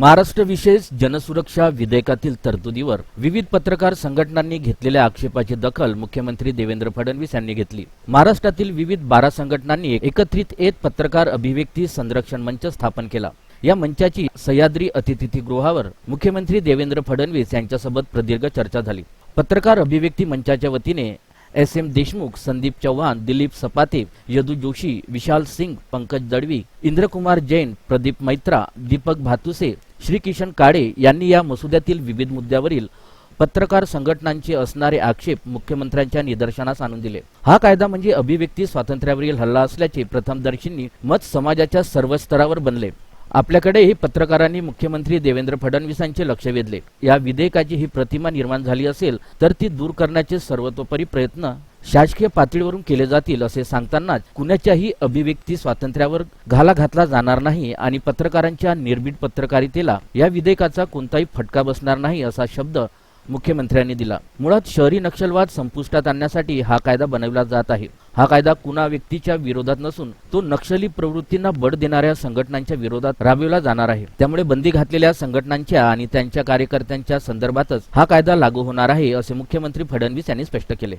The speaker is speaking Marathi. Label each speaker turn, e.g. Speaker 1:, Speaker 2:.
Speaker 1: महाराष्ट्र विशेष जनसुरक्षा विधेयकातील तरतुदीवर विविध पत्रकार संघटनांनी घेतलेल्या आक्षेपाची दखल मुख्यमंत्री देवेंद्र फडणवीस यांनी घेतली. महाराष्ट्रातील विविध बारा संघटनांनी एकत्रित येत पत्रकार अभिव्यक्ती संरक्षण मंच स्थापन केला. या मंचाची सह्याद्री अतिथीगृहावर मुख्यमंत्री देवेंद्र फडणवीस यांच्यासोबत प्रदीर्घ चर्चा झाली. पत्रकार अभिव्यक्ती मंचाच्या वतीने एस एम देशमुख संदीप चव्हाण दिलीप सपाते यदू जोशी विशाल सिंग पंकज दळवी इंद्रकुमार जैन प्रदीप मैत्रा दीपक भातुसे श्री किशन काळे यांनी या मसुद्यातील विविध मुद्द्यावरील पत्रकार संघटनांचे असणारे आक्षेप मुख्यमंत्र्यांच्या निदर्शनास आणून दिले. हा कायदा म्हणजे अभिव्यक्ती स्वातंत्र्यावरील हल्ला असल्याचे प्रथमदर्शींनी मत समाजाच्या सर्व स्तरावर बनले. आपल्याकडेही पत्रकारांनी मुख्यमंत्री देवेंद्र फडणवीसांचे लक्ष वेधले. या विधेयकाची ही प्रतिमा निर्माण झाली असेल तर ती दूर करण्याचे सर्वतोपरी प्रयत्न शासकीय पातळीवरून केले जातील असे सांगतानाच कुणाच्याही अभिव्यक्ती स्वातंत्र्यावर घाला घातला जाणार नाही आणि पत्रकारांच्या निर्भीड पत्रकारितेला या विधेयकाचा कोणताही फटका बसणार नाही असा शब्द मुख्यमंत्र्यांनी दिला. मुळात शहरी नक्षलवाद संपुष्टात आणण्यासाठी हा कायदा बनवला जात आहे. हा कायदा कुणा व्यक्तीच्या विरोधात नसून तो नक्षली प्रवृत्तींना बळ देणाऱ्या संघटनांच्या विरोधात राबविला जाणार आहे. त्यामुळे बंदी घातलेल्या संघटनांच्या आणि त्यांच्या कार्यकर्त्यांच्या संदर्भातच हा कायदा लागू होणार आहे असे मुख्यमंत्री फडणवीस यांनी स्पष्ट केले.